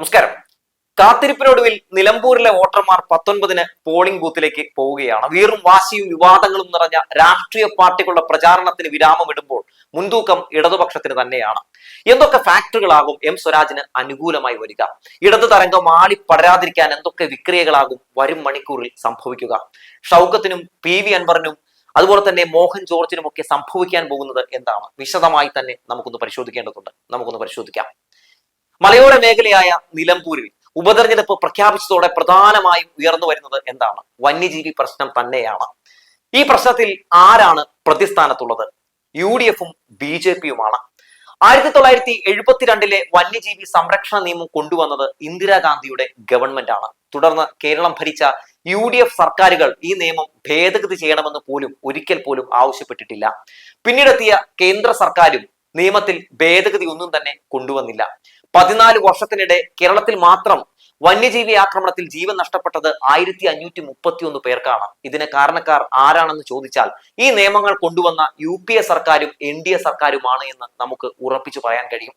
നമസ്കാരം. കാത്തിരിപ്പിനൊടുവിൽ നിലമ്പൂരിലെ വോട്ടർമാർ പത്തൊൻപതിന് പോളിംഗ് ബൂത്തിലേക്ക് പോവുകയാണ്. വീറും വാശിയും വിവാദങ്ങളും നിറഞ്ഞ രാഷ്ട്രീയ പാർട്ടികളുടെ പ്രചാരണത്തിന് വിരാമമിടുമ്പോൾ മുൻതൂക്കം ഇടതുപക്ഷത്തിന് തന്നെയാണ്. എന്തൊക്കെ ഫാക്ടറികളാകും എം സ്വരാജിന് അനുകൂലമായി വരിക? ഇടതു തരംഗം ആളി പടരാതിരിക്കാൻ എന്തൊക്കെ വിക്രിയകളാകും വരും മണിക്കൂറിൽ സംഭവിക്കുക? ഷൗക്കത്തിനും പി വി അൻവറിനും അതുപോലെ തന്നെ മോഹൻ ജോർജിനും ഒക്കെ സംഭവിക്കാൻ പോകുന്നത് എന്താണ്? വിശദമായി തന്നെ നമുക്കൊന്ന് പരിശോധിക്കേണ്ടതുണ്ട്. നമുക്കൊന്ന് പരിശോധിക്കാം. മലയോര മേഖലയായ നിലമ്പൂരിൽ ഉപതെരഞ്ഞെടുപ്പ് പ്രഖ്യാപിച്ചതോടെ പ്രധാനമായും ഉയർന്നു വരുന്നത് എന്താണ്? വന്യജീവി പ്രശ്നം തന്നെയാണ്. ഈ പ്രശ്നത്തിൽ ആരാണ് പ്രതിസ്ഥാനത്തുള്ളത്? യു ഡി എഫും ബി ജെ പിയുമാണ് ആയിരത്തി തൊള്ളായിരത്തി എഴുപത്തിരണ്ടിലെ വന്യജീവി സംരക്ഷണ നിയമം കൊണ്ടുവന്നത് ഇന്ദിരാഗാന്ധിയുടെ ഗവൺമെന്റ് ആണ് തുടർന്ന് കേരളം ഭരിച്ച യു ഡി എഫ് സർക്കാരുകൾ ഈ നിയമം ഭേദഗതി ചെയ്യണമെന്ന് പോലും ഒരിക്കൽ പോലും ആവശ്യപ്പെട്ടിട്ടില്ല. പിന്നീടെത്തിയ കേന്ദ്ര സർക്കാരും നിയമത്തിൽ ഭേദഗതി ഒന്നും തന്നെ കൊണ്ടുവന്നില്ല. പതിനാല് വർഷത്തിനിടെ കേരളത്തിൽ മാത്രം വന്യജീവി ആക്രമണത്തിൽ ജീവൻ നഷ്ടപ്പെട്ടത് ആയിരത്തി അഞ്ഞൂറ്റി മുപ്പത്തി ഒന്ന് പേർക്കാണ്. ഇതിന് കാരണക്കാർ ആരാണെന്ന് ചോദിച്ചാൽ ഈ നിയമങ്ങൾ കൊണ്ടുവന്ന യു പി എ സർക്കാരും എൻ ഡി എ സർക്കാരുമാണ് എന്ന് നമുക്ക് ഉറപ്പിച്ചു പറയാൻ കഴിയും.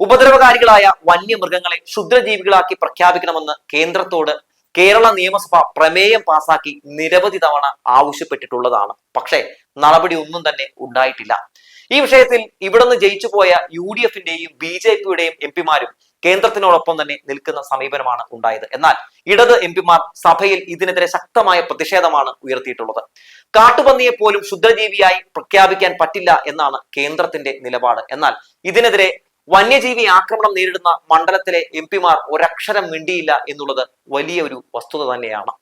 ഉപദ്രവകാരികളായ വന്യമൃഗങ്ങളെ ക്ഷുദ്രജീവികളാക്കി പ്രഖ്യാപിക്കണമെന്ന് കേന്ദ്രത്തോട് കേരള നിയമസഭ പ്രമേയം പാസാക്കി നിരവധി തവണ ആവശ്യപ്പെട്ടിട്ടുള്ളതാണ്. പക്ഷേ നടപടി ഒന്നും തന്നെ ഉണ്ടായിട്ടില്ല. ഈ വിഷയത്തിൽ ഇവിടുന്ന് ജയിച്ചു പോയ യു ഡി എഫിന്റെയും ബി ജെ പിയുടെയും എം പിമാരും കേന്ദ്രത്തിനോടൊപ്പം തന്നെ നിൽക്കുന്ന സമീപനമാണ് ഉണ്ടായത്. എന്നാൽ ഇടത് എം പിമാർ സഭയിൽ ഇതിനെതിരെ ശക്തമായ പ്രതിഷേധമാണ് ഉയർത്തിയിട്ടുള്ളത്. കാട്ടുപന്നിയെ പോലും ശുദ്ധജീവിയായി പ്രഖ്യാപിക്കാൻ പറ്റില്ല എന്നാണ് കേന്ദ്രത്തിന്റെ നിലപാട്. എന്നാൽ ഇതിനെതിരെ വന്യജീവി ആക്രമണം നേരിടുന്ന മണ്ഡലത്തിലെ എം പിമാർ ഒരക്ഷരം മിണ്ടിയില്ല എന്നുള്ളത് വലിയ ഒരു വസ്തുത തന്നെയാണ്.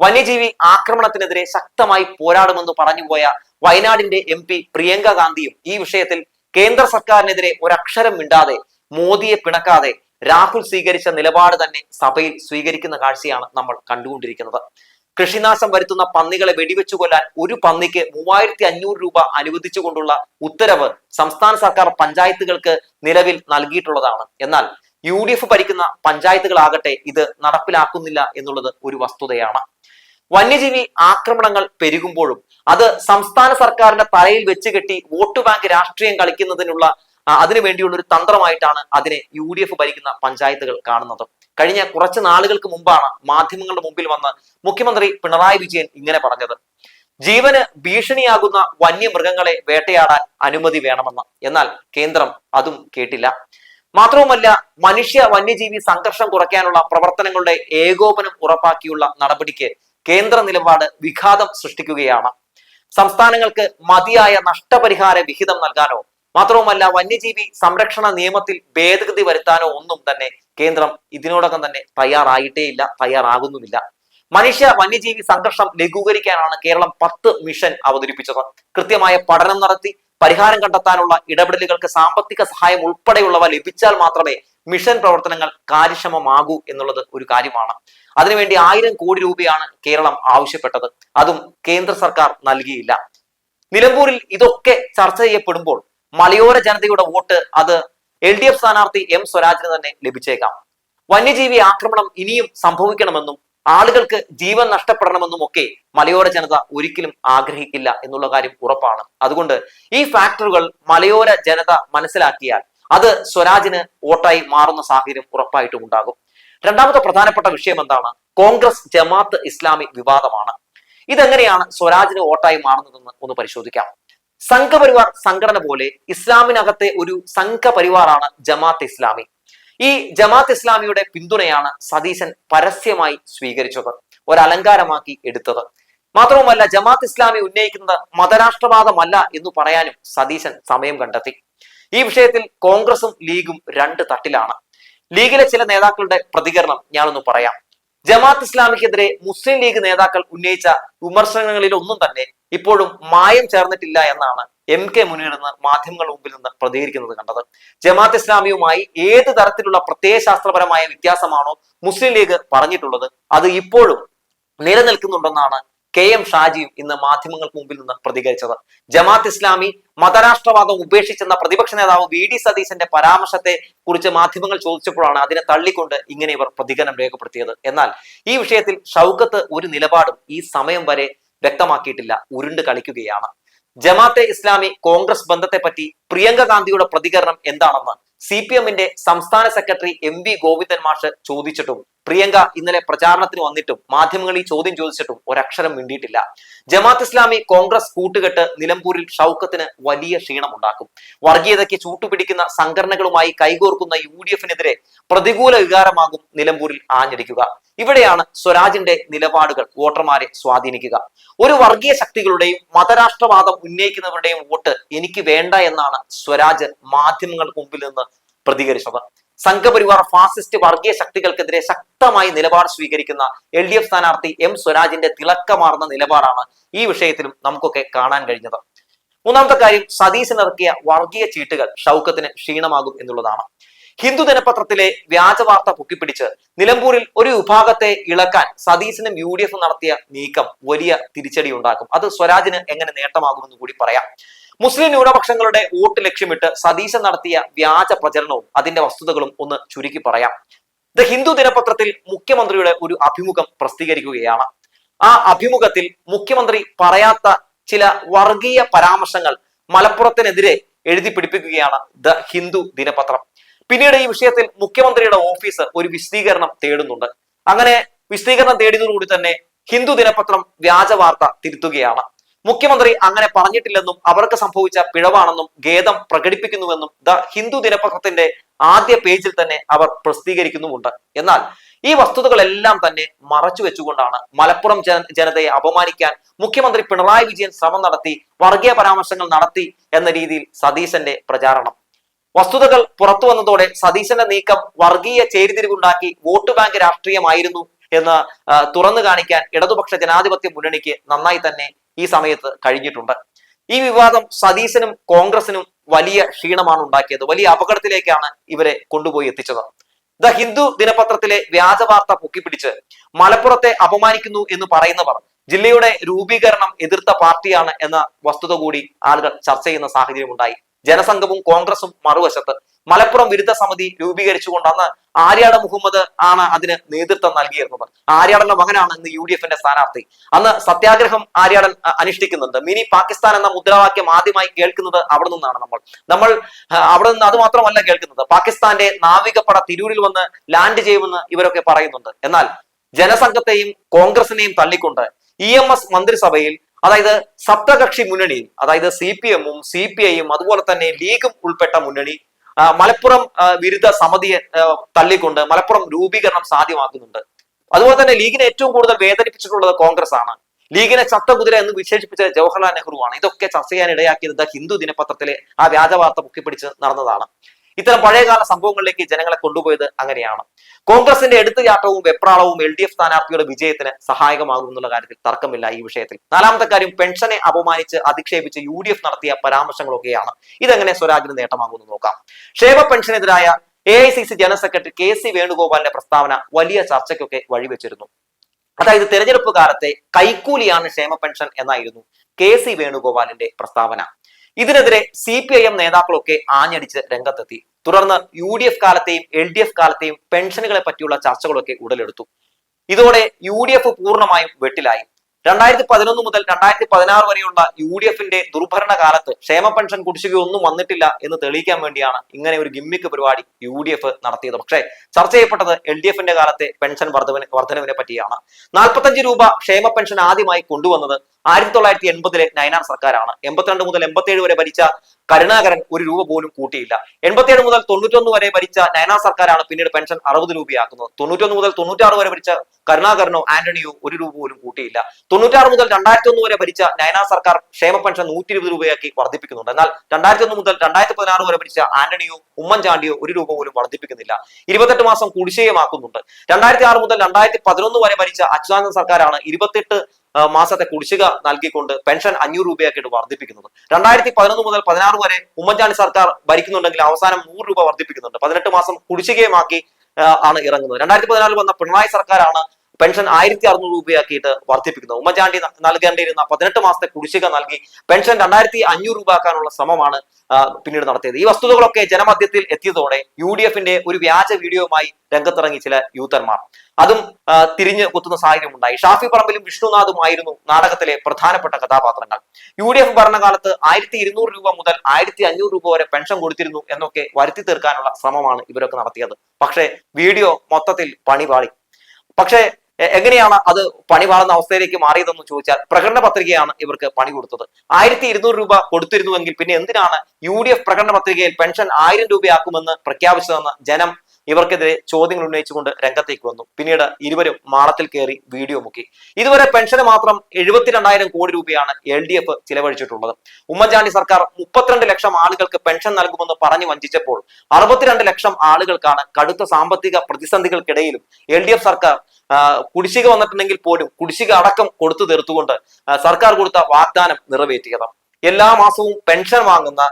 വന്യജീവി ആക്രമണത്തിനെതിരെ ശക്തമായി പോരാടുമെന്ന് പറഞ്ഞുപോയ വയനാടിന്റെ എം പി പ്രിയങ്ക ഗാന്ധിയും ഈ വിഷയത്തിൽ കേന്ദ്ര സർക്കാരിനെതിരെ ഒരക്ഷരം മിണ്ടാതെ മോദിയെ പിണക്കാതെ രാഹുൽ സ്വീകരിച്ച നിലപാട് തന്നെ സഭയിൽ സ്വീകരിക്കുന്ന കാഴ്ചയാണ് നമ്മൾ കണ്ടുകൊണ്ടിരിക്കുന്നത്. കൃഷിനാശം വരുത്തുന്ന പന്നികളെ വെടിവെച്ചു കൊല്ലാൻ ഒരു പന്നിക്ക് മൂവായിരത്തി അഞ്ഞൂറ് രൂപ അനുവദിച്ചുകൊണ്ടുള്ള ഉത്തരവ് സംസ്ഥാന സർക്കാർ പഞ്ചായത്തുകൾക്ക് നിലവിൽ നൽകിയിട്ടുള്ളതാണ്. എന്നാൽ യു ഡി എഫ് ഭരിക്കുന്ന പഞ്ചായത്തുകളാകട്ടെ ഇത് നടപ്പിലാക്കുന്നില്ല എന്നുള്ളത് ഒരു വസ്തുതയാണ്. വന്യജീവി ആക്രമണങ്ങൾ പെരുകുമ്പോഴും അത് സംസ്ഥാന സർക്കാരിന്റെ തലയിൽ വെച്ച് കെട്ടി വോട്ട് ബാങ്ക് രാഷ്ട്രീയം കളിക്കുന്നതിനുള്ള അതിനു വേണ്ടിയുള്ള ഒരു തന്ത്രമായിട്ടാണ് അതിനെ യു ഡി എഫ് ഭരിക്കുന്ന പഞ്ചായത്തുകൾ കാണുന്നത്. കഴിഞ്ഞ കുറച്ച് നാളുകൾക്ക് മുമ്പാണ് മാധ്യമങ്ങളുടെ മുമ്പിൽ വന്ന് മുഖ്യമന്ത്രി പിണറായി വിജയൻ ഇങ്ങനെ പറഞ്ഞത്. ജീവന് ഭീഷണിയാകുന്ന വന്യമൃഗങ്ങളെ വേട്ടയാടാൻ അനുമതി വേണമെന്ന്. എന്നാൽ കേന്ദ്രം അതും കേട്ടില്ല. മാത്രവുമല്ല മനുഷ്യ വന്യജീവി സംഘർഷം കുറയ്ക്കാനുള്ള പ്രവർത്തനങ്ങളുടെ ഏകോപനം ഉറപ്പാക്കിയുള്ള നടപടിക്ക് കേന്ദ്ര നിലപാട് വിഘാതം സൃഷ്ടിക്കുകയാണ്. സംസ്ഥാനങ്ങൾക്ക് മതിയായ നഷ്ടപരിഹാര വിഹിതം നൽകാനോ മാത്രവുമല്ല വന്യജീവി സംരക്ഷണ നിയമത്തിൽ ഭേദഗതി വരുത്താനോ ഒന്നും തന്നെ കേന്ദ്രം ഇതിനോടകം തന്നെ തയ്യാറായിട്ടേയില്ല തയ്യാറാകുന്നുമില്ല. മനുഷ്യ വന്യജീവി സംഘർഷം ലഘൂകരിക്കാനാണ് കേരളം പത്ത് മിഷൻ അവതരിപ്പിച്ചത്. കൃത്യമായ പഠനം നടത്തി പരിഹാരം കണ്ടെത്താനുള്ള ഇടപെടലുകൾക്ക് സാമ്പത്തിക സഹായം ഉൾപ്പെടെയുള്ളവ ലഭിച്ചാൽ മാത്രമേ മിഷൻ പ്രവർത്തനങ്ങൾ കാര്യക്ഷമമാകൂ എന്നുള്ളത് ഒരു കാര്യമാണ്. അതിനുവേണ്ടി ആയിരം കോടി രൂപയാണ് കേരളം ആവശ്യപ്പെട്ടത്. അതും കേന്ദ്ര സർക്കാർ നൽകിയില്ല. നിലമ്പൂരിൽ ഇതൊക്കെ ചർച്ച ചെയ്യപ്പെടുമ്പോൾ മലയോര ജനതയുടെ വോട്ട് അത് എൽ ഡി എഫ് സ്ഥാനാർത്ഥി എം സ്വരാജിന് തന്നെ ലഭിച്ചേക്കാം. വന്യജീവി ആക്രമണം ഇനിയും സംഭവിക്കണമെന്നും ആളുകൾക്ക് ജീവൻ നഷ്ടപ്പെടണമെന്നും ഒക്കെ മലയോര ജനത ഒരിക്കലും ആഗ്രഹിക്കില്ല എന്നുള്ള കാര്യം ഉറപ്പാണ്. അതുകൊണ്ട് ഈ ഫാക്ടറുകൾ മലയോര ജനത മനസ്സിലാക്കിയാൽ അത് സ്വരാജിന് വോട്ടായി മാറുന്ന സാഹചര്യം ഉറപ്പായിട്ടും ഉണ്ടാകും. രണ്ടാമത്തെ പ്രധാനപ്പെട്ട വിഷയം എന്താണ്? കോൺഗ്രസ് ജമാഅത്ത് ഇസ്ലാമി വിവാദമാണ്. ഇതെങ്ങനെയാണ് സ്വരാജിന് വോട്ടായി മാറുന്നതെന്ന് ഒന്ന് പരിശോധിക്കാം. സംഘപരിവാർ സംഘടന പോലെ ഇസ്ലാമിനകത്തെ ഒരു സംഘപരിവാറാണ് ജമാഅത്ത് ഇസ്ലാമി. ഈ ജമാഅത്ത് ഇസ്ലാമിയുടെ പിന്തുണയാണ് സതീശൻ പരസ്യമായി സ്വീകരിച്ചത് ഒരലങ്കാരമാക്കി എടുത്തത്. മാത്രവുമല്ല ജമാഅത്ത് ഇസ്ലാമി ഉന്നയിക്കുന്നത് മതരാഷ്ട്രവാദമല്ല എന്ന് പറയാനും സതീശൻ സമയം കണ്ടെത്തി. ഈ വിഷയത്തിൽ കോൺഗ്രസും ലീഗും രണ്ട് തട്ടിലാണ്. ലീഗിലെ ചില നേതാക്കളുടെ പ്രതികരണം ഞാനൊന്ന് പറയാം. ജമാഅത്ത് ഇസ്ലാമിക്കെതിരെ മുസ്ലിം ലീഗ് നേതാക്കൾ ഉന്നയിച്ച വിമർശനങ്ങളിൽ ഒന്നും തന്നെ ഇപ്പോഴും മായം ചേർന്നിട്ടില്ല എന്നാണ് എം കെ മുനീർ എന്ന് മാധ്യമങ്ങളുടെ മുമ്പിൽ നിന്ന് പ്രതികരിക്കുന്നത് കണ്ടത്. ജമാഅത്ത് ഇസ്ലാമിയുമായി ഏത് തരത്തിലുള്ള പ്രത്യയശാസ്ത്രപരമായ വ്യത്യാസമാണോ മുസ്ലിം ലീഗ് പറഞ്ഞിട്ടുള്ളത് അത് ഇപ്പോഴും നിലനിൽക്കുന്നുണ്ടെന്നാണ് കെ എം ഷാജിയും ഇന്ന് മാധ്യമങ്ങൾക്ക് മുമ്പിൽ നിന്ന് പ്രതികരിച്ചത്. ജമാഅത്ത് ഇസ്ലാമി മതരാഷ്ട്രവാദം ഉപേക്ഷിച്ചെന്ന പ്രതിപക്ഷ നേതാവ് വി ഡി സതീശന്റെ പരാമർശത്തെ കുറിച്ച് മാധ്യമങ്ങൾ ചോദിച്ചപ്പോഴാണ് അതിനെ തള്ളിക്കൊണ്ട് ഇങ്ങനെ ഇവർ പ്രതികരണം രേഖപ്പെടുത്തിയത്. എന്നാൽ ഈ വിഷയത്തിൽ ഷൗക്കത്ത് ഒരു നിലപാടും ഈ സമയം വരെ വ്യക്തമാക്കിയിട്ടില്ല. ഉരുണ്ട് കളിക്കുകയാണ്. ജമാഅത്തെ ഇസ്ലാമി കോൺഗ്രസ് ബന്ധത്തെ പറ്റി പ്രിയങ്ക ഗാന്ധിയുടെ പ്രതികരണം എന്താണെന്ന് സി പി എമ്മിന്റെ സംസ്ഥാന സെക്രട്ടറി എം വി ഗോവിന്ദൻ മാഷ് ചോദിച്ചിട്ടും പ്രിയങ്ക ഇന്നലെ പ്രചാരണത്തിന് വന്നിട്ടും മാധ്യമങ്ങൾ ഈ ചോദ്യം ചോദിച്ചിട്ടും ഒരക്ഷരം മിണ്ടിയിട്ടില്ല. ജമാഅത്ത് ഇസ്ലാമി കോൺഗ്രസ് കൂട്ടുകെട്ട് നിലമ്പൂരിൽ ഷൗക്കത്തിന് വലിയ ക്ഷീണമുണ്ടാക്കും. വർഗീയതയ്ക്ക് ചൂട്ടുപിടിക്കുന്ന സംഘടനകളുമായി കൈകോർക്കുന്ന യു ഡി എഫിനെതിരെ പ്രതികൂല വികാരമാകും നിലമ്പൂരിൽ ആഞ്ഞടിക്കുക. ഇവിടെയാണ് സ്വരാജിന്റെ നിലപാടുകൾ വോട്ടർമാരെ സ്വാധീനിക്കുക. ഒരു വർഗീയ ശക്തികളുടെയും മതരാഷ്ട്രവാദം ഉന്നയിക്കുന്നവരുടെയും വോട്ട് എനിക്ക് വേണ്ട എന്നാണ് സ്വരാജ് മാധ്യമങ്ങൾക്ക് മുമ്പിൽ നിന്ന് പ്രതികരിച്ചത്. സംഘപരിവാർ ഫാസിസ്റ്റ് വർഗീയ ശക്തികൾക്കെതിരെ ശക്തമായി നിലപാട് സ്വീകരിക്കുന്ന എൽ ഡി എഫ് സ്ഥാനാർത്ഥി എം സ്വരാജിന്റെ തിളക്കമാർന്ന നിലപാടാണ് ഈ വിഷയത്തിലും നമുക്കൊക്കെ കാണാൻ കഴിഞ്ഞത്. മൂന്നാമത്തെ കാര്യം സതീശൻ ഇറക്കിയ വർഗീയ ചീട്ടുകൾ ഷൗക്കത്തിന് ക്ഷീണമാകും എന്നുള്ളതാണ്. ഹിന്ദു ദിനപത്രത്തിലെ വ്യാജ വാർത്ത പൊക്കിപ്പിടിച്ച് നിലമ്പൂരിൽ ഒരു വിഭാഗത്തെ ഇളക്കാൻ സതീശനും യു ഡി എഫും നടത്തിയ നീക്കം വലിയ തിരിച്ചടി ഉണ്ടാക്കും. അത് സ്വരാജിന് എങ്ങനെ നേട്ടമാകുമെന്ന് കൂടി പറയാം. മുസ്ലിം ന്യൂനപക്ഷങ്ങളുടെ വോട്ട് ലക്ഷ്യമിട്ട് സതീശൻ നടത്തിയ വ്യാജ പ്രചരണവും അതിന്റെ വസ്തുതകളും ഒന്ന് ചുരുക്കി പറയാം. ദ ഹിന്ദു ദിനപത്രത്തിൽ മുഖ്യമന്ത്രിയുടെ ഒരു അഭിമുഖം പ്രസിദ്ധീകരിക്കുകയാണ്. ആ അഭിമുഖത്തിൽ മുഖ്യമന്ത്രി പറയാത്ത ചില വർഗീയ പരാമർശങ്ങൾ മലപ്പുറത്തിനെതിരെ എഴുതി പിടിപ്പിക്കുകയാണ് ദ ഹിന്ദു ദിനപത്രം. പിന്നീട് ഈ വിഷയത്തിൽ മുഖ്യമന്ത്രിയുടെ ഓഫീസ് ഒരു വിശദീകരണം തേടുന്നുണ്ട്. അങ്ങനെ വിശദീകരണം തേടിയതോടുകൂടി തന്നെ ഹിന്ദു ദിനപത്രം വ്യാജ വാർത്ത തിരുത്തുകയാണ്. മുഖ്യമന്ത്രി അങ്ങനെ പറഞ്ഞിട്ടില്ലെന്നും അവർക്ക് സംഭവിച്ച പിഴവാണെന്നും ഖേദം പ്രകടിപ്പിക്കുന്നുവെന്നും ദ ഹിന്ദു ദിനപത്രത്തിന്റെ ആദ്യ പേജിൽ തന്നെ അവർ പ്രസിദ്ധീകരിക്കുന്നുമുണ്ട്. എന്നാൽ ഈ വസ്തുതകളെല്ലാം തന്നെ മറച്ചു വെച്ചുകൊണ്ടാണ് മലപ്പുറം ജന ജനതയെ അപമാനിക്കാൻ മുഖ്യമന്ത്രി പിണറായി വിജയൻ ശ്രമം നടത്തി വർഗീയ പരാമർശങ്ങൾ നടത്തി എന്ന രീതിയിൽ സതീശന്റെ പ്രചാരണം. വസ്തുതകൾ പുറത്തു വന്നതോടെ സതീശന്റെ നീക്കം വർഗീയ ചേരിതിരിവുണ്ടാക്കി വോട്ട് ബാങ്ക് രാഷ്ട്രീയമായിരുന്നു എന്ന് തുറന്നു കാണിക്കാൻ ഇടതുപക്ഷ ജനാധിപത്യ മുന്നണിക്ക് നന്നായി തന്നെ ഈ സമയത്ത് കഴിഞ്ഞിട്ടുണ്ട്. ഈ വിവാദം സതീശനും കോൺഗ്രസിനും വലിയ ക്ഷീണമാണ് ഉണ്ടാക്കിയത്. വലിയ അപകടത്തിലേക്കാണ് ഇവരെ കൊണ്ടുപോയി എത്തിച്ചത്. ദ ഹിന്ദു ദിനപത്രത്തിലെ വ്യാജ വാർത്ത പൊക്കിപ്പിടിച്ച് മലപ്പുറത്തെ അപമാനിക്കുന്നു എന്ന് പറയുന്നവർ ജില്ലയുടെ രൂപീകരണം എതിർത്ത പാർട്ടിയാണ് എന്ന വസ്തുത കൂടി ആളുകൾ ചർച്ച ചെയ്യുന്ന സാഹചര്യം ഉണ്ടായി ജനസംഘവും കോൺഗ്രസും മറുവശത്ത് മലപ്പുറം വിരുദ്ധ സമിതി രൂപീകരിച്ചുകൊണ്ട് അന്ന് ആര്യാട മുഹമ്മദ് ആണ് അതിന് നേതൃത്വം നൽകിയിരുന്നത്. ആര്യാടന്റെ മകനാണ് ഇന്ന് യു ഡി എഫിന്റെ സ്ഥാനാർത്ഥി. അന്ന് സത്യാഗ്രഹം ആര്യാടൻ അനുഷ്ഠിക്കുന്നുണ്ട്. മിനി പാകിസ്ഥാൻ എന്ന മുദ്രാവാക്യം ആദ്യമായി കേൾക്കുന്നത് അവിടെ നിന്നാണ് നമ്മൾ. നമ്മൾ അവിടെ നിന്ന് അത് മാത്രമല്ല കേൾക്കുന്നത്. പാകിസ്ഥാന്റെ നാവികപ്പട തിരൂരിൽ വന്ന് ലാൻഡ് ചെയ്യുമെന്ന് ഇവരൊക്കെ പറയുന്നുണ്ട്. എന്നാൽ ജനസംഘത്തെയും കോൺഗ്രസിനെയും തള്ളിക്കൊണ്ട് ഇ എം എസ് മന്ത്രിസഭയിൽ അതായത് സപ്തകക്ഷി മുന്നണി അതായത് സി പി എമ്മും സി പി ഐയും അതുപോലെ തന്നെ ലീഗും ഉൾപ്പെട്ട മുന്നണി മലപ്പുറം വിരുദ്ധ സമിതിയെ തള്ളിക്കൊണ്ട് മലപ്പുറം രൂപീകരണം സാധ്യമാക്കുന്നുണ്ട്. അതുപോലെ തന്നെ ലീഗിനെ ഏറ്റവും കൂടുതൽ വേദനിപ്പിച്ചിട്ടുള്ളത് കോൺഗ്രസ് ആണ് ലീഗിനെ ചത്തകുതിര എന്ന് വിശേഷിപ്പിച്ച ജവഹർലാൽ നെഹ്റു ആണ് ഇതൊക്കെ ചർച്ച ചെയ്യാൻ ഇടയാക്കിയത് ഹിന്ദു ദിനപത്രത്തിലെ ആ വ്യാജ വാർത്ത പൊക്കിപ്പിടിച്ച് നടന്നതാണ്. ഇത്തരം പഴയകാല സംഭവങ്ങളിലേക്ക് ജനങ്ങളെ കൊണ്ടുപോയത് അങ്ങനെയാണ്. കോൺഗ്രസിന്റെ എടുത്തുചാട്ടവും വെപ്രാളവും എൽ ഡി എഫ് സ്ഥാനാർത്ഥിയുടെ വിജയത്തിന് സഹായകമാകും എന്നുള്ള കാര്യത്തിൽ തർക്കമില്ല ഈ വിഷയത്തിൽ. നാലാമത്തെ കാര്യം പെൻഷനെ അപമാനിച്ച് അധിക്ഷേപിച്ച് യു ഡി എഫ് നടത്തിയ പരാമർശങ്ങളൊക്കെയാണ്. ഇതെങ്ങനെ സ്വരാജിന് നേട്ടമാകുമെന്ന് നോക്കാം. ക്ഷേമ പെൻഷനെതിരായ A I C C general secretary K C വേണുഗോപാലിന്റെ പ്രസ്താവന വലിയ ചർച്ചയ്ക്കൊക്കെ വഴിവെച്ചിരുന്നു. അതായത് തെരഞ്ഞെടുപ്പ് കാലത്തെ കൈക്കൂലിയാണ് ക്ഷേമ പെൻഷൻ എന്നായിരുന്നു കെ സി വേണുഗോപാലിന്റെ പ്രസ്താവന. ഇതിനെതിരെ സി പി ഐ എം നേതാക്കളൊക്കെ ആഞ്ഞടിച്ച് രംഗത്തെത്തി. തുടർന്ന് യു ഡി എഫ് കാലത്തെയും എൽ ഡി എഫ് കാലത്തെയും പെൻഷനുകളെ പറ്റിയുള്ള ചർച്ചകളൊക്കെ ഉടലെടുത്തു. ഇതോടെ യു ഡി എഫ് പൂർണമായും വെട്ടിലായി. രണ്ടായിരത്തി പതിനൊന്ന് മുതൽ രണ്ടായിരത്തി പതിനാറ് വരെയുള്ള യു ഡി എഫിന്റെ ദുർഭരണ കാലത്ത് ക്ഷേമ പെൻഷൻ കുടിശ്ശികയൊന്നും വന്നിട്ടില്ല എന്ന് തെളിയിക്കാൻ വേണ്ടിയാണ് ഇങ്ങനെ ഒരു ഗിമ്മിക്ക് പരിപാടി യു ഡി എഫ് നടത്തിയത്. പക്ഷേ ചർച്ച ചെയ്യപ്പെട്ടത് എൽ ഡി എഫിന്റെ കാലത്തെ പെൻഷൻ വർധവിന് വർധനവിനെ പറ്റിയാണ്. നാൽപ്പത്തഞ്ച് രൂപ ക്ഷേമ പെൻഷൻ ആദ്യമായി കൊണ്ടുവന്നത് ആയിരത്തി തൊള്ളായിരത്തി എൺപതിലെ നയനാർ സർക്കാരാണ്. എൺപത്തിരണ്ട് മുതൽ എൺപത്തിയേഴ് വരെ ഭരിച്ച കരുണാകരൻ ഒരു രൂപ പോലും കൂട്ടിയില്ല. എൺപത്തിയേഴ് മുതൽ തൊണ്ണൂറ്റൊന്ന് വരെ ഭരിച്ച നയനാ സർക്കാരാണ് പിന്നീട് പെൻഷൻ അറുപത് രൂപയാക്കുന്നത്. തൊണ്ണൂറ്റൊന്ന് മുതൽ തൊണ്ണൂറ്റാറ് വരെ ഭരിച്ച കരുണാകരനോ ആന്റണിയോ ഒരു രൂപ പോലും കൂട്ടിയില്ല. തൊണ്ണൂറ്റാറ് മുതൽ രണ്ടായിരത്തി ഒന്ന് വരെ ഭരിച്ച നയനാ സർക്കാർ ക്ഷേമ പെൻഷൻ നൂറ്റി ഇരുപത് രൂപയാക്കി വർദ്ധിപ്പിക്കുന്നുണ്ട്. എന്നാൽ രണ്ടായിരത്തി ഒന്ന് മുതൽ രണ്ടായിരത്തി പതിനാറ് വരെ ഭരിച്ച ആന്റണിയോ ഉമ്മൻചാണ്ടിയോ ഒരു രൂപ പോലും വർദ്ധിപ്പിക്കുന്നില്ല. ഇരുപത്തെട്ട് മാസം കുടിശ്ശികമാക്കുന്നുണ്ട്. രണ്ടായിരത്തി ആറ് മുതൽ രണ്ടായിരത്തി പതിനൊന്ന് വരെ ഭരിച്ച അച്യുതാനന്ദ സർക്കാരാണ് ഇരുപത്തെട്ട് മാസത്തെ കുടിശ്ശിക നൽകിക്കൊണ്ട് പെൻഷൻ അഞ്ഞൂറ് രൂപയാക്കിയിട്ട് വർദ്ധിപ്പിക്കുന്നത്. രണ്ടായിരത്തി പതിനൊന്ന് മുതൽ പതിനാറ് വരെ ഉമ്മൻചാണ്ടി സർക്കാർ ഭരിക്കുന്നുണ്ടെങ്കിൽ അവസാനം നൂറ് രൂപ വർദ്ധിപ്പിക്കുന്നുണ്ട്. പതിനെട്ട് മാസം കുടിശ്ശികയുമാക്കി ആണ് ഇറങ്ങുന്നത്. രണ്ടായിരത്തി പതിനാലിൽ വന്ന പിണറായി സർക്കാരാണ് പെൻഷൻ ആയിരത്തി അറുന്നൂറ് രൂപയാക്കിയിട്ട് വർദ്ധിപ്പിക്കുന്നത് ഉമ്മൻചാണ്ടി നൽകേണ്ടിയിരുന്ന പതിനെട്ട് മാസത്തെ കുടിശ്ശിക നൽകി പെൻഷൻ രണ്ടായിരത്തി അഞ്ഞൂറ് രൂപ ആക്കാനുള്ള ശ്രമമാണ് പിന്നീട് നടത്തിയത്. ഈ വസ്തുതകളൊക്കെ ജനമധ്യത്തിൽ എത്തിയതോടെ യു ഡി എഫിന്റെ ഒരു വ്യാജ വീഡിയോയുമായി രംഗത്തിറങ്ങി ചില യൂത്തന്മാർ. അതും തിരിഞ്ഞു കുത്തുന്ന സാഹചര്യം ഉണ്ടായി ഷാഫി പറമ്പിലും വിഷ്ണുനാഥുമായിരുന്നു നാടകത്തിലെ പ്രധാനപ്പെട്ട കഥാപാത്രങ്ങൾ. യു ഡി എഫ് ഭരണകാലത്ത് ആയിരത്തി ഇരുന്നൂറ് രൂപ മുതൽ ആയിരത്തി അഞ്ഞൂറ് രൂപ വരെ പെൻഷൻ കൊടുത്തിരുന്നു എന്നൊക്കെ വരുത്തി തീർക്കാനുള്ള ശ്രമമാണ് ഇവരൊക്കെ നടത്തിയത്. പക്ഷേ വീഡിയോ മൊത്തത്തിൽ പണിപാളി. പക്ഷേ എങ്ങനെയാണ് അത് പണി മാറുന്ന അവസ്ഥയിലേക്ക് മാറിയതെന്ന് ചോദിച്ചാൽ പ്രകടന പത്രികയാണ് ഇവർക്ക് പണി കൊടുത്തത്. ആയിരത്തി ഇരുന്നൂറ് രൂപ കൊടുത്തിരുന്നുവെങ്കിൽ പിന്നെ എന്തിനാണ് യു ഡി എഫ് പ്രകടന പത്രികയിൽ പെൻഷൻ ആയിരം രൂപയാക്കുമെന്ന് പ്രഖ്യാപിച്ചതെന്ന് ജനം ഇവർക്കെതിരെ ചോദ്യങ്ങൾ ഉന്നയിച്ചുകൊണ്ട് രംഗത്തേക്ക് വന്നു. പിന്നീട് ഇരുവരും മാളത്തിൽ കയറി വീഡിയോ മുക്കി. ഇതുവരെ പെൻഷന് മാത്രം എഴുപത്തിരണ്ടായിരം കോടി രൂപയാണ് എൽ ഡി എഫ് ചിലവഴിച്ചിട്ടുള്ളത്. ഉമ്മൻചാണ്ടി സർക്കാർ മുപ്പത്തിരണ്ട് ലക്ഷം ആളുകൾക്ക് പെൻഷൻ നൽകുമെന്ന് പറഞ്ഞു വഞ്ചിച്ചപ്പോൾ അറുപത്തിരണ്ട് ലക്ഷം ആളുകൾക്കാണ് കടുത്ത സാമ്പത്തിക പ്രതിസന്ധികൾക്കിടയിലും എൽ ഡി എഫ് സർക്കാർ കുടിശ്ശിക വന്നിട്ടുണ്ടെങ്കിൽ പോലും കുടിശ്ശിക അടക്കം കൊടുത്തു തീർത്തുകൊണ്ട് സർക്കാർ കൊടുത്ത വാഗ്ദാനം നിറവേറ്റിയത് എല്ലാ മാസവും പെൻഷൻ വാങ്ങുന്ന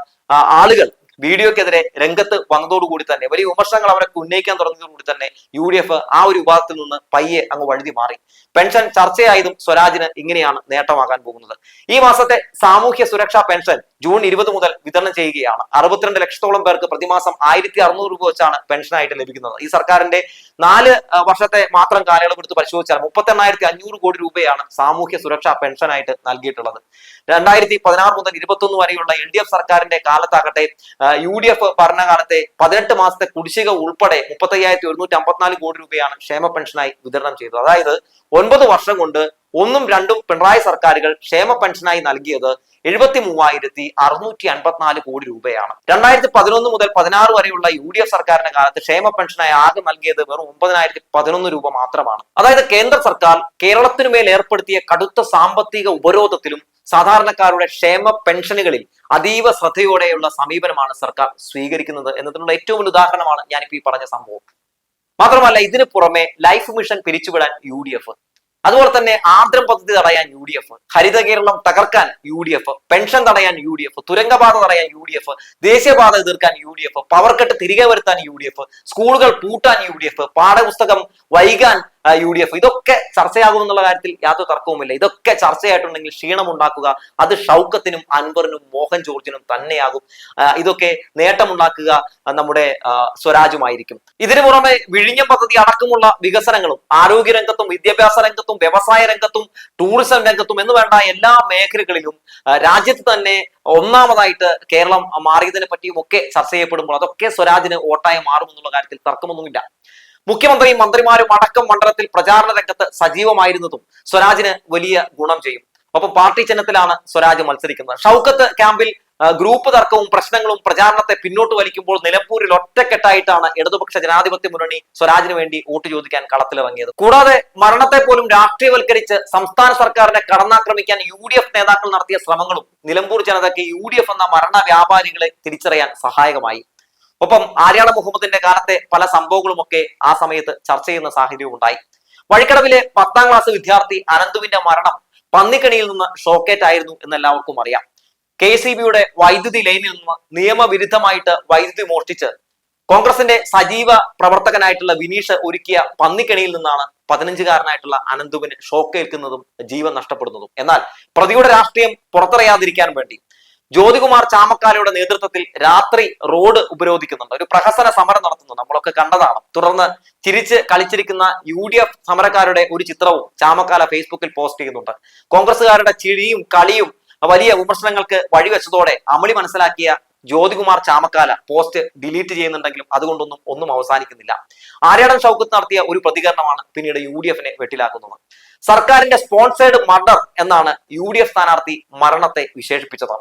ആളുകൾ വീഡിയോക്കെതിരെ രംഗത്ത് വന്നതോടുകൂടി തന്നെ വലിയ വിമർശനങ്ങൾ അവരൊക്കെ ഉന്നയിക്കാൻ തുടങ്ങിയതോടുകൂടി തന്നെ യു ഡി എഫ് ആ ഒരു വിഭാഗത്തിൽ നിന്ന് പയ്യെ അങ്ങ് വഴുതി മാറി. പെൻഷൻ ചർച്ചയായതും സ്വരാജിന് ഇങ്ങനെയാണ് നേട്ടമാകാൻ പോകുന്നത്. ഈ മാസത്തെ സാമൂഹ്യ സുരക്ഷാ പെൻഷൻ ജൂൺ ഇരുപത് മുതൽ വിതരണം ചെയ്യുകയാണ്. അറുപത്തിരണ്ട് ലക്ഷത്തോളം പേർക്ക് പ്രതിമാസം ആയിരത്തി അറുന്നൂറ് രൂപ വെച്ചാണ് പെൻഷനായിട്ട് ലഭിക്കുന്നത്. ഈ സർക്കാരിന്റെ നാല് വർഷത്തെ മാത്രം കാലയളവ് എടുത്ത് പരിശോധിച്ചാൽ മുപ്പത്തി എണ്ണായിരത്തി അഞ്ഞൂറ് കോടി രൂപയാണ് സാമൂഹ്യ സുരക്ഷാ പെൻഷനായിട്ട് നൽകിയിട്ടുള്ളത്. രണ്ടായിരത്തി പതിനാറ് മുതൽ ഇരുപത്തൊന്ന് വരെയുള്ള എൽ ഡി എഫ് സർക്കാരിന്റെ കാലത്താകട്ടെ യു ഡി എഫ് ഭരണകാലത്തെ പതിനെട്ട് മാസത്തെ കുടിശ്ശിക ഉൾപ്പെടെ മുപ്പത്തയ്യായിരത്തി ഒരുന്നൂറ്റി അമ്പത്തിനാല് കോടി രൂപയാണ് ക്ഷേമ പെൻഷനായി വിതരണം ചെയ്തത്. അതായത് ഒൻപത് വർഷം കൊണ്ട് ഒന്നും രണ്ടും പിണറായി സർക്കാരുകൾ ക്ഷേമ പെൻഷനായി നൽകിയത് എഴുപത്തി മൂവായിരത്തി അറുന്നൂറ്റി അൻപത്തിനാല് കോടി രൂപയാണ്. രണ്ടായിരത്തി പതിനൊന്ന് മുതൽ പതിനാറ് വരെയുള്ള യു ഡി എഫ് സർക്കാരിന്റെ കാലത്ത് ക്ഷേമ പെൻഷനായി ആകെ നൽകിയത് വെറും ഒമ്പതിനായിരത്തി പതിനൊന്ന് രൂപ മാത്രമാണ്. അതായത് കേന്ദ്ര സർക്കാർ കേരളത്തിനുമേൽ ഏർപ്പെടുത്തിയ കടുത്ത സാമ്പത്തിക ഉപരോധത്തിലും സാധാരണക്കാരുടെ ക്ഷേമ പെൻഷനുകളിൽ അതീവ ശ്രദ്ധയോടെയുള്ള സമീപനമാണ് സർക്കാർ സ്വീകരിക്കുന്നത് എന്നതിനുള്ള ഏറ്റവും വലിയ ഉദാഹരണമാണ് ഞാനിപ്പോ ഈ പറഞ്ഞ സംഭവം. മാത്രമല്ല ഇതിനു പുറമെ ലൈഫ് മിഷൻ പിരിച്ചുവിടാൻ യു ഡി എഫ് അതുപോലെ തന്നെ ആർദ്രം പദ്ധതി തടയാൻ യു ഡി എഫ് ഹരിത കേരളം തകർക്കാൻ യു ഡി എഫ് പെൻഷൻ തടയാൻ യു ഡി എഫ് തുരങ്കപാത തടയാൻ യു ഡി എഫ് ദേശീയപാത എതിർക്കാൻ U D F power cut തിരികെ വരുത്താൻ യു ഡി എഫ് സ്കൂളുകൾ പൂട്ടാൻ യു ഡി എഫ് പാഠപുസ്തകം വൈകാൻ യു ഡി എഫ്. ഇതൊക്കെ ചർച്ചയാകുമെന്നുള്ള കാര്യത്തിൽ യാതൊരു തർക്കവുമില്ല. ഇതൊക്കെ ചർച്ചയായിട്ടുണ്ടെങ്കിൽ ക്ഷീണമുണ്ടാക്കുക. അത് ഷൗക്കത്തിനും അൻവറിനും മോഹൻ ജോർജിനും തന്നെയാകും. ഇതൊക്കെ നേട്ടമുണ്ടാക്കുക നമ്മുടെ സ്വരാജുമായിരിക്കും. ഇതിനു പുറമെ വിഴിഞ്ഞം പദ്ധതി അടക്കമുള്ള വികസനങ്ങളും ആരോഗ്യ രംഗത്തും വിദ്യാഭ്യാസ രംഗത്തും വ്യവസായ രംഗത്തും ടൂറിസം രംഗത്തും എന്ന് വേണ്ട എല്ലാ മേഖലകളിലും രാജ്യത്ത് തന്നെ ഒന്നാമതായിട്ട് കേരളം മാറിയതിനെ പറ്റിയും ഒക്കെ ചർച്ച ചെയ്യപ്പെടുമ്പോൾ അതൊക്കെ സ്വരാജിന് ഓട്ടായി മാറുമെന്നുള്ള കാര്യത്തിൽ തർക്കമൊന്നുമില്ല. മുഖ്യമന്ത്രിയും മന്ത്രിമാരും അടക്കം മണ്ഡലത്തിൽ പ്രചാരണ രംഗത്ത് സജീവമായിരുന്നതും സ്വരാജിന് വലിയ ഗുണം ചെയ്യും. ഒപ്പം പാർട്ടി ചിഹ്നത്തിലാണ് സ്വരാജ് മത്സരിക്കുന്നത്. ഷൗക്കത്ത് ക്യാമ്പിൽ ഗ്രൂപ്പ് തർക്കവും പ്രശ്നങ്ങളും പ്രചാരണത്തെ പിന്നോട്ട് വലിക്കുമ്പോൾ നിലമ്പൂരിൽ ഒറ്റക്കെട്ടായിട്ടാണ് ഇടതുപക്ഷ ജനാധിപത്യ മുന്നണി സ്വരാജിന് വേണ്ടി വോട്ട് ചോദിക്കാൻ കളത്തിലിറങ്ങിയത്. കൂടാതെ മരണത്തെ പോലും രാഷ്ട്രീയവൽക്കരിച്ച് സംസ്ഥാന സർക്കാരിനെ കടന്നാക്രമിക്കാൻ യു നേതാക്കൾ നടത്തിയ ശ്രമങ്ങളും നിലമ്പൂർ ജനതയ്ക്ക് യു എന്ന മരണ വ്യാപാരികളെ തിരിച്ചറിയാൻ സഹായകമായി. ഒപ്പം ആര്യാള മുഹമ്മദിന്റെ കാലത്തെ പല സംഭവങ്ങളുമൊക്കെ ആ സമയത്ത് ചർച്ച ചെയ്യുന്ന സാഹചര്യവും ഉണ്ടായി. വഴിക്കടവിലെ പത്താം ക്ലാസ് വിദ്യാർത്ഥി അനന്തുവിന്റെ മരണം പന്നിക്കണിയിൽ നിന്ന് ഷോക്കേറ്റ് ആയിരുന്നു എന്ന് എല്ലാവർക്കും അറിയാം. കെ സി ബിയുടെ വൈദ്യുതി ലൈനിൽ നിന്ന് നിയമവിരുദ്ധമായിട്ട് വൈദ്യുതി മോഷ്ടിച്ച് കോൺഗ്രസിന്റെ സജീവ പ്രവർത്തകനായിട്ടുള്ള വിനീഷ് ഒരുക്കിയ പന്നിക്കണിയിൽ നിന്നാണ് പതിനഞ്ചുകാരനായിട്ടുള്ള അനന്തുവിന് ഷോക്കേൽക്കുന്നതും ജീവൻ നഷ്ടപ്പെടുന്നതും. എന്നാൽ പ്രതിയുടെ രാഷ്ട്രീയം പുറത്തറിയാതിരിക്കാൻ വേണ്ടി ജ്യോതികുമാർ ചാമക്കാലയുടെ നേതൃത്വത്തിൽ രാത്രി റോഡ് ഉപരോധിക്കുന്നുണ്ട്. ഒരു പ്രഹസന സമരം നടത്തുന്നു. നമ്മളൊക്കെ കണ്ടതാണ്. തുടർന്ന് തിരിച്ച് കളിച്ചിരിക്കുന്ന യു ഡി എഫ് സമരക്കാരുടെ ഒരു ചിത്രവും ചാമക്കാല ഫേസ്ബുക്കിൽ പോസ്റ്റ് ചെയ്യുന്നുണ്ട്. കോൺഗ്രസുകാരുടെ ചിരിയും കളിയും വലിയ വിമർശനങ്ങൾക്ക് വഴിവെച്ചതോടെ അമളി മനസ്സിലാക്കിയ ജ്യോതികുമാർ ചാമക്കാല പോസ്റ്റ് ഡിലീറ്റ് ചെയ്യുന്നുണ്ടെങ്കിലും അതുകൊണ്ടൊന്നും ഒന്നും അവസാനിക്കുന്നില്ല. ആര്യാടൻ ഷൗക്കത്ത് നടത്തിയ ഒരു പ്രതികരണമാണ് പിന്നീട് യു ഡി എഫിനെ വെട്ടിലാക്കുന്നത്. സർക്കാരിന്റെ സ്പോൺസേഡ് മർഡർ എന്നാണ് യു ഡി എഫ് സ്ഥാനാർത്ഥി മരണത്തെ വിശേഷിപ്പിച്ചത്.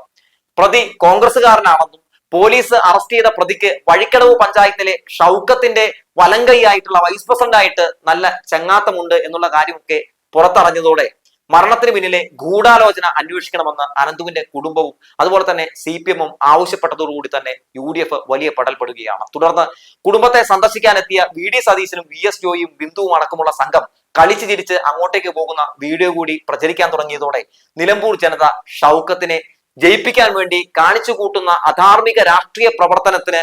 പ്രതി കോൺഗ്രസുകാരനാണെന്നും പോലീസ് അറസ്റ്റ് ചെയ്ത പ്രതിക്ക് വഴിക്കടവ് പഞ്ചായത്തിലെ ഷൗക്കത്തിന്റെ വലങ്കൈയായിട്ടുള്ള വൈസ് പ്രസിഡന്റ് ആയിട്ട് നല്ല ചങ്ങാത്തമുണ്ട് എന്നുള്ള കാര്യമൊക്കെ പുറത്തറിഞ്ഞതോടെ മരണത്തിന് പിന്നിലെ ഗൂഢാലോചന അന്വേഷിക്കണമെന്ന് അനന്തുവിന്റെ കുടുംബവും അതുപോലെ തന്നെ സി പി എമ്മും ആവശ്യപ്പെട്ടതോടുകൂടി തന്നെ യു ഡി എഫ് വലിയ പടൽപ്പെടുകയാണ് തുടർന്ന് കുടുംബത്തെ സന്ദർശിക്കാനെത്തിയ വി ഡി സതീശനും വി എസ് ജോയും ബിന്ദുവും അടക്കമുള്ള സംഘം കളിച്ചു ചിരിച്ച് അങ്ങോട്ടേക്ക് പോകുന്ന വീഡിയോ കൂടി പ്രചരിക്കാൻ തുടങ്ങിയതോടെ നിലമ്പൂർ ജനത ഷൗക്കത്തിനെ ജയിപ്പിക്കാൻ വേണ്ടി കാണിച്ചു കൂട്ടുന്ന അധാർമിക രാഷ്ട്രീയ പ്രവർത്തനത്തിന്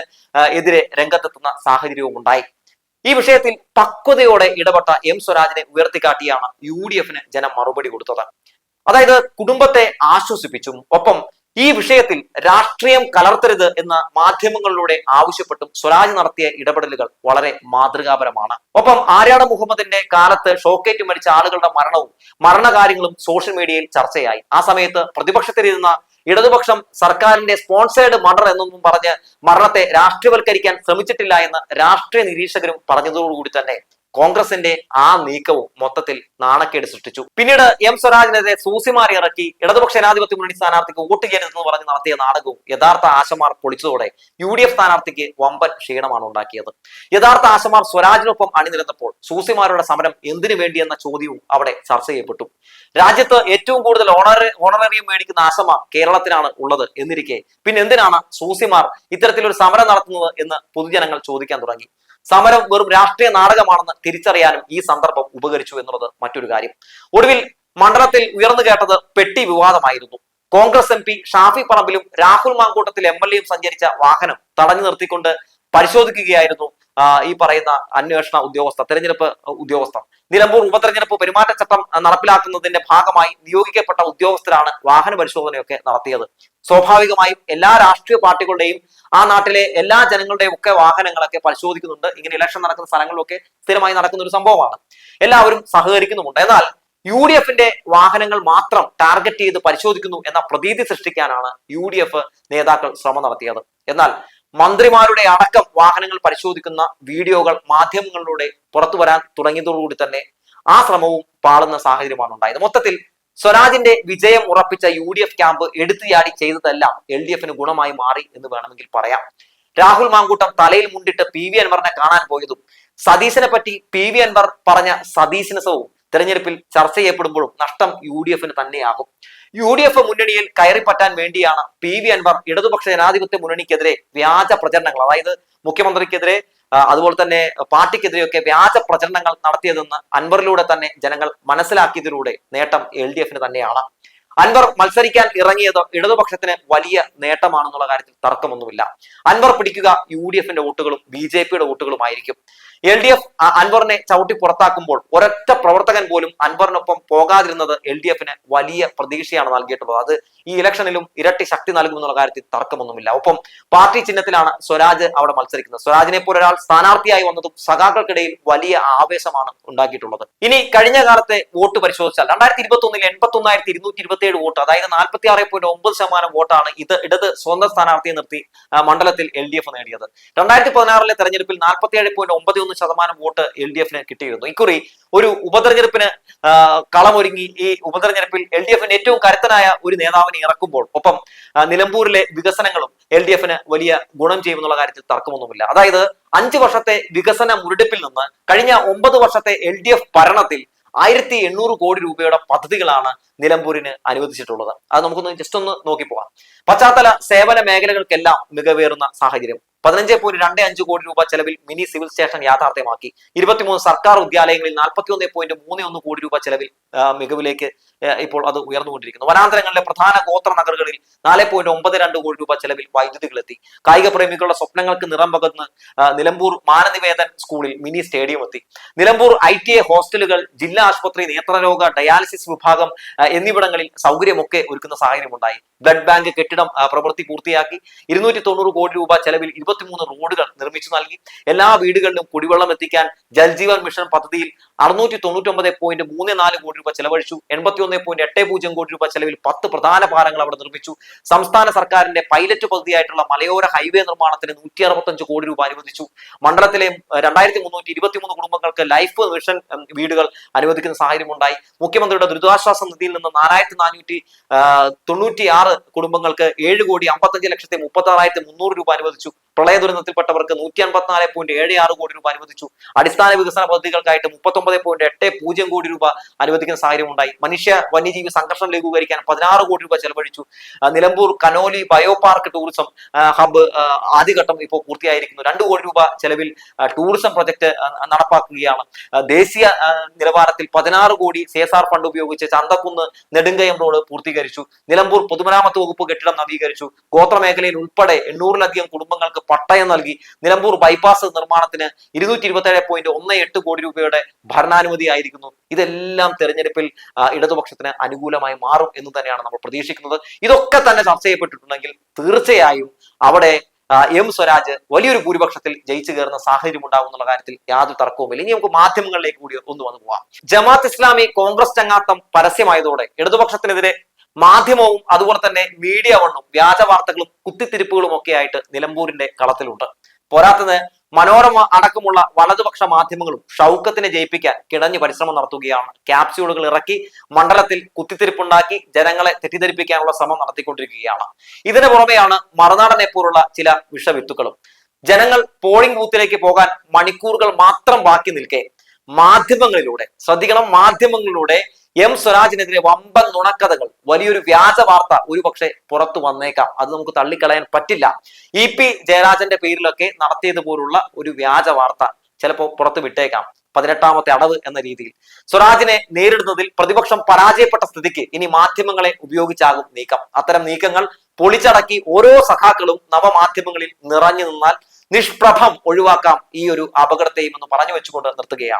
എതിരെ രംഗത്തെത്തുന്ന സാഹചര്യവും ഉണ്ടായി. ഈ വിഷയത്തിൽ പക്വതയോടെ ഇടപെട്ട എം സ്വരാജിനെ ഉയർത്തിക്കാട്ടിയാണ് യു ഡി എഫിന് ജനം മറുപടി കൊടുത്തത്. അതായത് കുടുംബത്തെ ആശ്വസിപ്പിച്ചും ഒപ്പം ഈ വിഷയത്തിൽ രാഷ്ട്രീയം കലർത്തരുത് എന്ന് മാധ്യമങ്ങളിലൂടെ ആവശ്യപ്പെട്ടും സ്വരാജ് നടത്തിയ ഇടപെടലുകൾ വളരെ മാതൃകാപരമാണ്. ഒപ്പം ആര്യാട മുഹമ്മദിന്റെ കാലത്ത് ഷോക്കേറ്റ് മരിച്ച ആളുകളുടെ മരണവും മരണകാര്യങ്ങളും സോഷ്യൽ മീഡിയയിൽ ചർച്ചയായി. ആ സമയത്ത് പ്രതിപക്ഷത്തിലിരുന്ന ഇടതുപക്ഷം സർക്കാരിന്റെ സ്പോൺസേഡ് മർഡർ എന്നൊന്നും പറഞ്ഞ് മരണത്തെ രാഷ്ട്രീയവൽക്കരിക്കാൻ ശ്രമിച്ചിട്ടില്ല എന്ന് രാഷ്ട്രീയ നിരീക്ഷകരും പറഞ്ഞതോടുകൂടി തന്നെ. കോൺഗ്രസിന്റെ ആ നീക്കവും മൊത്തത്തിൽ നാണക്കേട് സൃഷ്ടിച്ചു. പിന്നീട് എം സ്വരാജിനെതിരെ സൂസിമാരി ഇറക്കി ഇടതുപക്ഷ ജനാധിപത്യ മുന്നണി സ്ഥാനാർത്ഥിക്ക് വോട്ട് ചെയ്യരുതെന്ന് പറഞ്ഞ് നടത്തിയ നാടകവും യഥാർത്ഥ ആശമാർ പൊളിച്ചതോടെ യു ഡി എഫ് സ്ഥാനാർത്ഥിക്ക് വമ്പൻ ക്ഷീണമാണ് ഉണ്ടാക്കിയത്. യഥാർത്ഥ ആശമാർ സ്വരാജിനൊപ്പം അണിനിരന്നപ്പോൾ സൂസിമാരുടെ സമരം എന്തിനു വേണ്ടിയെന്ന ചോദ്യവും അവിടെ ചർച്ച ചെയ്യപ്പെട്ടു. രാജ്യത്ത് ഏറ്റവും കൂടുതൽ ഓണറി ഓണറേറിയം മേടിക്കുന്ന ആശമാർ കേരളത്തിലാണ് ഉള്ളത് എന്നിരിക്കെ. പിന്നെ എന്തിനാണ് സൂസിമാർ ഇത്തരത്തിലൊരു സമരം നടത്തുന്നത് എന്ന് പൊതുജനങ്ങൾ ചോദിക്കാൻ തുടങ്ങി. സമരം വെറും രാഷ്ട്രീയ നാടകമാണെന്ന് തിരിച്ചറിയാനും ഈ സന്ദർഭം ഉപകരിച്ചു എന്നുള്ളത് മറ്റൊരു കാര്യം. ഒടുവിൽ മണ്ഡലത്തിൽ ഉയർന്നു കേട്ടത് പെട്ടി വിവാദമായിരുന്നു. കോൺഗ്രസ് എം പി ഷാഫി പറമ്പിലും രാഹുൽ മാങ്കൂട്ടത്തിൽ എം എൽ എയും സഞ്ചരിച്ച വാഹനം തടഞ്ഞു നിർത്തിക്കൊണ്ട് പരിശോധിക്കുകയായിരുന്നു ഈ പറയുന്ന അന്വേഷണ ഉദ്യോഗസ്ഥ തെരഞ്ഞെടുപ്പ് ഉദ്യോഗസ്ഥ. നിലമ്പൂർ ഉപതെരഞ്ഞെടുപ്പ് പെരുമാറ്റച്ചട്ടം നടപ്പിലാക്കുന്നതിന്റെ ഭാഗമായി നിയോഗിക്കപ്പെട്ട ഉദ്യോഗസ്ഥരാണ് വാഹന പരിശോധനയൊക്കെ നടത്തിയത്. സ്വാഭാവികമായും എല്ലാ രാഷ്ട്രീയ പാർട്ടികളുടെയും ആ നാട്ടിലെ എല്ലാ ജനങ്ങളുടെയും ഒക്കെ വാഹനങ്ങളൊക്കെ പരിശോധിക്കുന്നുണ്ട്. ഇങ്ങനെ ഇലക്ഷൻ നടക്കുന്ന സ്ഥലങ്ങളിലൊക്കെ സ്ഥിരമായി നടക്കുന്ന ഒരു സംഭവമാണ്. എല്ലാവരും സഹകരിക്കുന്നുമുണ്ട്. എന്നാൽ യു ഡി എഫിന്റെ വാഹനങ്ങൾ മാത്രം ടാർഗറ്റ് ചെയ്ത് പരിശോധിക്കുന്നു എന്ന പ്രതീതി സൃഷ്ടിക്കാനാണ് യു ഡി എഫ് നേതാക്കൾ ശ്രമം നടത്തിയത്. എന്നാൽ മന്ത്രിമാരുടെ അടക്കം വാഹനങ്ങൾ പരിശോധിക്കുന്ന വീഡിയോകൾ മാധ്യമങ്ങളിലൂടെ പുറത്തു വരാൻ തുടങ്ങിയതോടുകൂടി തന്നെ ആ ശ്രമവും പാളുന്ന സാഹചര്യമാണ് ഉണ്ടായത്. മൊത്തത്തിൽ സ്വരാജിന്റെ വിജയം ഉറപ്പിച്ച യു ഡി എഫ് ക്യാമ്പ് എടുത്തുചാടി ചെയ്തതെല്ലാം എൽ ഡി എഫിന് ഗുണമായി മാറി എന്ന് വേണമെങ്കിൽ പറയാം. രാഹുൽ മാങ്കൂട്ടം തലയിൽ മുണ്ടിട്ട് പി വി അൻവറിനെ കാണാൻ പോയതും സതീശനെ പറ്റി പി വി അൻവർ പറഞ്ഞ സതീശനസവും തെരഞ്ഞെടുപ്പിൽ ചർച്ച ചെയ്യപ്പെടുമ്പോഴും നഷ്ടം യു ഡി എഫിന് തന്നെയാകും. യു ഡി എഫ് മുന്നണിയിൽ കയറിപ്പറ്റാൻ വേണ്ടിയാണ് പി വി അൻവർ ഇടതുപക്ഷ ജനാധിപത്യ മുന്നണിക്കെതിരെ വ്യാജ പ്രചരണങ്ങൾ അതായത് മുഖ്യമന്ത്രിക്കെതിരെ അതുപോലെ തന്നെ പാർട്ടിക്കെതിരെയൊക്കെ വ്യാജ പ്രചരണങ്ങൾ നടത്തിയതെന്ന് അൻവറിലൂടെ തന്നെ ജനങ്ങൾ മനസ്സിലാക്കിയതിലൂടെ നേട്ടം എൽ ഡി എഫിന് തന്നെയാണ്. അൻവർ മത്സരിക്കാൻ ഇറങ്ങിയത് ഇടതുപക്ഷത്തിന് വലിയ നേട്ടമാണെന്നുള്ള കാര്യത്തിൽ തർക്കമൊന്നുമില്ല. അൻവർ പിടിക്കുക യു ഡി എഫിന്റെ വോട്ടുകളും ബി ജെ പിയുടെ വോട്ടുകളുമായിരിക്കും. എൽ ഡി എഫ് അൻവറിനെ ചവിട്ടി പുറത്താക്കുമ്പോൾ ഒരൊറ്റ പ്രവർത്തകൻ പോലും അൻവറിനൊപ്പം പോകാതിരുന്നത് എൽ ഡി എഫിന് വലിയ പ്രതീക്ഷയാണ് നൽകിയിട്ടുള്ളത്. അത് ഈ ഇലക്ഷനിലും ഇരട്ടി ശക്തി നൽകുമെന്നുള്ള കാര്യത്തിൽ തർക്കമൊന്നുമില്ല. ഒപ്പം പാർട്ടി ചിഹ്നത്തിലാണ് സ്വരാജ് അവിടെ മത്സരിക്കുന്നത്. സ്വരാജിനെ പോലെ ഒരാൾ സ്ഥാനാർത്ഥിയായി വന്നതും സഖാക്കൾക്കിടയിൽ വലിയ ആവേശമാണ് ഉണ്ടാക്കിയിട്ടുള്ളത്. ഇനി കഴിഞ്ഞ കാലത്തെ വോട്ട് പരിശോധിച്ചാൽ രണ്ടായിരത്തി ഇരുപത്തി ഒന്നിൽ എൺപത്തി ഒന്നായിരത്തി ഇരുന്നൂറ്റി ഇരുപത്തി ഏഴ് വോട്ട് അതായത് നാൽപ്പത്തി ആറ് പോയിന്റ് ഒമ്പത് ശതമാനം വോട്ടാണ് ഇത് ഇടത് സ്വന്തം സ്ഥാനാർത്ഥിയെ നിർത്തി മണ്ഡലത്തിൽ എൽ ഡി എഫ് നേടിയത്. രണ്ടായിരത്തി പതിനാറിലെ തെരഞ്ഞെടുപ്പിൽ നാൽപ്പത്തി ഏഴ് പോയിന്റ് ഒമ്പത് ഒന്ന് ശതമാനം വോട്ട് എൽ ഡി എഫിന് കിട്ടിയിരുന്നു. ഇക്കുറി ഒരു ഉപതെരഞ്ഞെടുപ്പിന് കളമൊരുങ്ങി ഈ ഉപതെരഞ്ഞെടുപ്പിൽ എൽ ഡി എഫിന് ഏറ്റവും കരുത്തനായ ഒരു നേതാവിനെ ഇറക്കുമ്പോൾ ഒപ്പം നിലമ്പൂരിലെ വികസനങ്ങളും എൽ ഡി എഫിന് വലിയ ഗുണം ചെയ്യുമെന്നുള്ള കാര്യത്തിൽ തർക്കമൊന്നുമില്ല. അതായത് അഞ്ചു വർഷത്തെ വികസന മുരടിപ്പിൽ നിന്ന് കഴിഞ്ഞ ഒമ്പത് വർഷത്തെ എൽ ഡി എഫ് ഭരണത്തിൽ ആയിരത്തി എണ്ണൂറ് കോടി രൂപയുടെ പദ്ധതികളാണ് നിലമ്പൂരിന് അനുവദിച്ചിട്ടുള്ളത്. അത് നമുക്കൊന്ന് ജസ്റ്റ് ഒന്ന് നോക്കി പോകാം. പശ്ചാത്തല സേവന മേഖലകൾക്കെല്ലാം മികവേറുന്ന സാഹചര്യം. പതിനഞ്ച് പോയിന്റ് രണ്ട് അഞ്ച് കോടി രൂപ ചെലവിൽ മിനി സിവിൽ സ്റ്റേഷൻ യാഥാർത്ഥ്യമാക്കി. ഇരുപത്തിമൂന്ന് സർക്കാർ വിദ്യാലയങ്ങളിൽ നാൽപ്പത്തി ഒന്ന് പോയിന്റ് മൂന്ന് ഒന്ന് കോടി രൂപ ചെലവിൽ മികവിലേക്ക് ഇപ്പോൾ അത് ഉയർന്നുകൊണ്ടിരിക്കുന്നു. വനാന്തരങ്ങളിലെ പ്രധാന ഗോത്ര നഗറുകളിൽ നാല് പോയിന്റ് ഒമ്പത് രണ്ട് കോടി രൂപ ചെലവിൽ വൈദ്യുതികളെത്തി. കായിക പ്രേമികളുടെ സ്വപ്നങ്ങൾക്ക് നിറം പകർന്ന് നിലമ്പൂർ മാനനിവേദൻ സ്കൂളിൽ മിനി സ്റ്റേഡിയം എത്തി നിലമ്പൂർ ഐ ടി ഹോസ്റ്റലുകൾ ജില്ലാ ആശുപത്രി നേത്രരോഗ ഡയാലിസിസ് വിഭാഗം എന്നിവിടങ്ങളിൽ സൗകര്യമൊക്കെ ഒരുക്കുന്ന സാഹചര്യമുണ്ടായി. ബ്ലഡ് ബാങ്ക് കെട്ടിടം പ്രവൃത്തി പൂർത്തിയാക്കി. ഇരുന്നൂറ്റി തൊണ്ണൂറ് കോടി രൂപ ചെലവിൽ ഇരുപത്തിമൂന്ന് റോഡുകൾ നിർമ്മിച്ചു നൽകി. എല്ലാ വീടുകളിലും കുടിവെള്ളം എത്തിക്കാൻ ജൽജീവൻ മിഷൻ പദ്ധതിയിൽ അറുന്നൂറ്റി തൊണ്ണൂറ്റി ഒമ്പത് പോയിന്റ് മൂന്ന് നാല് കോടി രൂപ ചെലവഴിച്ചു. എൺപത്തി ഒന്ന് പോയിന്റ് എട്ട് പൂജ്യം കോടി രൂപ ചെലവിൽ പത്ത് പ്രധാന പാലങ്ങൾ അവിടെ നിർമ്മിച്ചു. സംസ്ഥാന സർക്കാരിന്റെ പൈലറ്റ് പദ്ധതിയായിട്ടുള്ള മലയോര ഹൈവേ നിർമ്മാണത്തിന് നൂറ്റി അറുപത്തഞ്ച് കോടി രൂപ അനുവദിച്ചു. മണ്ഡലത്തിലെ രണ്ടായിരത്തി മുന്നൂറ്റി ഇരുപത്തിമൂന്ന് കുടുംബങ്ങൾക്ക് ലൈഫ് മിഷൻ വീടുകൾ അനുവദിക്കുന്ന സാഹചര്യമുണ്ടായി. മുഖ്യമന്ത്രിയുടെ ദുരിതാശ്വാസ നിധിയിൽ നിന്ന് നാലായിരത്തി നാനൂറ്റി തൊണ്ണൂറ്റി ആറ് കുടുംബങ്ങൾക്ക് ഏഴ് കോടി അമ്പത്തഞ്ച് ലക്ഷത്തി മുപ്പത്തി ആറായിരത്തി മുന്നൂറ് രൂപ അനുവദിച്ചു. പ്രളയ ദുരന്തത്തിൽപ്പെട്ടവർക്ക് നൂറ്റി അൻപത്തിനാല് പോയിന്റ് ഏഴ് ആറ് കോടി രൂപ അനുവദിച്ചു. അടിസ്ഥാന വികസന പദ്ധതികൾക്കായിട്ട് മുപ്പത്തൊമ്പത് പോയിന്റ് എട്ട് പൂജ്യം കോടി രൂപ അനുവദിക്കുന്ന സാഹചര്യം ഉണ്ടായി. മനുഷ്യ വന്യജീവി സംഘർഷം ലഘൂകരിക്കാൻ പതിനാറ് കോടി രൂപ ചെലവഴിച്ചു. Nilambur Conolly bio park tourism hub ആദ്യഘട്ടം ഇപ്പോൾ പൂർത്തിയായിരിക്കുന്നു. രണ്ട് കോടി രൂപ ചെലവിൽ ടൂറിസം പ്രൊജക്ട് നടപ്പാക്കുകയാണ്. ദേശീയ നിലവാരത്തിൽ പതിനാറ് കോടി സി എസ് ആർ ഫണ്ട് ഉപയോഗിച്ച് ചന്തക്കുന്ന് നെടുങ്കയം റോഡ് പൂർത്തീകരിച്ചു. നിലമ്പൂർ പൊതുമരാമത്ത് വകുപ്പ് കെട്ടിടം നവീകരിച്ചു. ഗോത്രമേഖലയിൽ ഉൾപ്പെടെ എണ്ണൂറിലധികം കുടുംബങ്ങൾക്ക് പട്ടയം നൽകി നിലമ്പൂർ ബൈപ്പാസ് നിർമ്മാണത്തിന് ഇരുന്നൂറ്റി ഇരുപത്തി ഏഴ് പോയിന്റ് ഒന്ന് എട്ട് കോടി രൂപയുടെ ഭരണാനുമതി ആയിരിക്കുന്നു. ഇതെല്ലാം തെരഞ്ഞെടുപ്പിൽ ഇടതുപക്ഷത്തിന് അനുകൂലമായി മാറും എന്ന് തന്നെയാണ് നമ്മൾ പ്രതീക്ഷിക്കുന്നത്. ഇതൊക്കെ തന്നെ ചർച്ച ചെയ്യപ്പെട്ടിട്ടുണ്ടെങ്കിൽ തീർച്ചയായും അവിടെ എം സ്വരാജ് വലിയൊരു ഭൂരിപക്ഷത്തിൽ ജയിച്ചു കയറുന്ന സാഹചര്യം ഉണ്ടാകും എന്നുള്ള കാര്യത്തിൽ യാതൊരു തർക്കവുമില്ല. ഇനി നമുക്ക് മാധ്യമങ്ങളിലേക്ക് കൂടി ഒന്ന് വന്നു പോവാം. ജമാഅത്ത് ഇസ്ലാമി കോൺഗ്രസ് ചങ്ങാത്തം പരസ്യമായതോടെ ഇടതുപക്ഷത്തിനെതിരെ മാധ്യമവും അതുപോലെ തന്നെ മീഡിയ വണ്ണും വ്യാജ വാർത്തകളും കുത്തിത്തിരിപ്പുകളും ഒക്കെ ആയിട്ട് നിലമ്പൂരിന്റെ കളത്തിലുണ്ട്. പോരാത്തത് മനോരമ അടക്കമുള്ള വലതുപക്ഷ മാധ്യമങ്ങളും ഷൗക്കത്തിനെ ജയിപ്പിക്കാൻ കിടഞ്ഞു പരിശ്രമം നടത്തുകയാണ്. ക്യാപ്സ്യൂളുകൾ ഇറക്കി മണ്ഡലത്തിൽ കുത്തിത്തിരിപ്പുണ്ടാക്കി ജനങ്ങളെ തെറ്റിദ്ധരിപ്പിക്കാനുള്ള ശ്രമം നടത്തിക്കൊണ്ടിരിക്കുകയാണ്. ഇതിനു പുറമെയാണ് മറുനാടനെ പോലുള്ള ചില വിഷവിത്തുക്കളും. ജനങ്ങൾ പോളിംഗ് ബൂത്തിലേക്ക് പോകാൻ മണിക്കൂറുകൾ മാത്രം ബാക്കി നിൽക്കെ മാധ്യമങ്ങളിലൂടെ ശ്രദ്ധിക്കണം മാധ്യമങ്ങളിലൂടെ എം സ്വരാജിനെതിരെ വമ്പൻ നുണക്കഥകൾ വലിയൊരു വ്യാജ വാർത്ത ഒരുപക്ഷെ പുറത്തു വന്നേക്കാം. അത് നമുക്ക് തള്ളിക്കളയാൻ പറ്റില്ല. ഇ പി ജയരാജന്റെ പേരിലൊക്കെ നടത്തിയതുപോലുള്ള ഒരു വ്യാജ വാർത്ത ചിലപ്പോൾ പുറത്തു വിട്ടേക്കാം. പതിനെട്ടാമത്തെ അടവ് എന്ന രീതിയിൽ. സ്വരാജിനെ നേരിടുന്നതിൽ പ്രതിപക്ഷം പരാജയപ്പെട്ട സ്ഥിതിക്ക് ഇനി മാധ്യമങ്ങളെ ഉപയോഗിച്ചാകും നീക്കം. അത്തരം നീക്കങ്ങൾ പൊളിച്ചടക്കി ഓരോ സഖാക്കളും നവമാധ്യമങ്ങളിൽ നിറഞ്ഞു നിന്നാൽ നിഷ്പ്രഭം ഒഴിവാക്കാം ഈ ഒരു അപകടത്തെയും എന്ന് പറഞ്ഞു വെച്ചുകൊണ്ട് നിർത്തുകയാണ്.